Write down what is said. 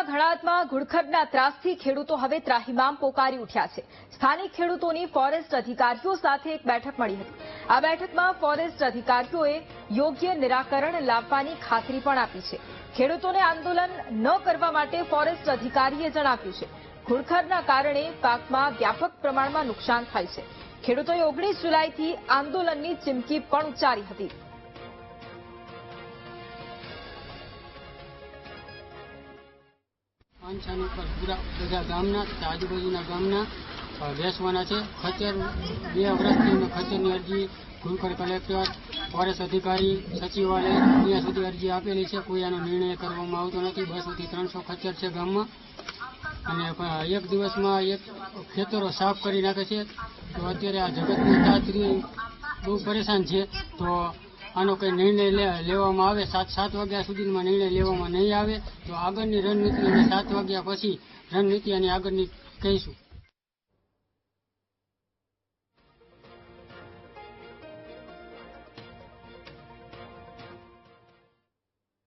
કચ્છના ઘણાદમાં ઘુડખરના ત્રાસથી ખેડૂતો હવે ત્રાહિમામ પોકારી ઉઠ્યા છે. સ્થાનિક ખેડૂતોની ફોરેસ્ટ અધિકારીઓ સાથે એક બેઠક મળી હતી. આ બેઠકમાં ફોરેસ્ટ અધિકારીઓએ યોગ્ય નિરાકરણ લાવવાની ખાતરી પણ આપી છે. ખેડૂતોને આંદોલન ન કરવા માટે ફોરેસ્ટ અધિકારીએ જણાવ્યું છે. ઘુડખરના કારણે પાકમાં વ્યાપક પ્રમાણમાં નુકસાન થાય છે. ખેડૂતોએ ઓગણીસ જુલાઈથી આંદોલનની ચીમકી પણ ઉચ્ચારી હતી. પાંચસાની ઉપર પૂરા બધા ગામના તથા આજુબાજુના ગામના બેસવાના છે. ખચેર બે વર્ષથી ખચેરની અરજી ગુલકર કલેક્ટર, ફોરેસ્ટ અધિકારી, સચિવાલય, ત્યાં સુધી અરજી આપેલી છે. કોઈ આનો નિર્ણય કરવામાં આવતો નથી. બસોથી ત્રણસો ખચેર છે ગામમાં. અને એક દિવસમાં એક ખેતરો સાફ કરી નાખે છે. તો અત્યારે આ જગતની તાત્રી બહુ પરેશાન છે. તો આનો કંઈ નિર્ણય લેવામાં આવે, સાત સાત વાગ્યા સુધીમાં નિર્ણય લેવામાં નહીં આવે, તો આગળની રણનીતિ અને સાત વાગ્યા પછી રણનીતિ અને આગળની કહીશું.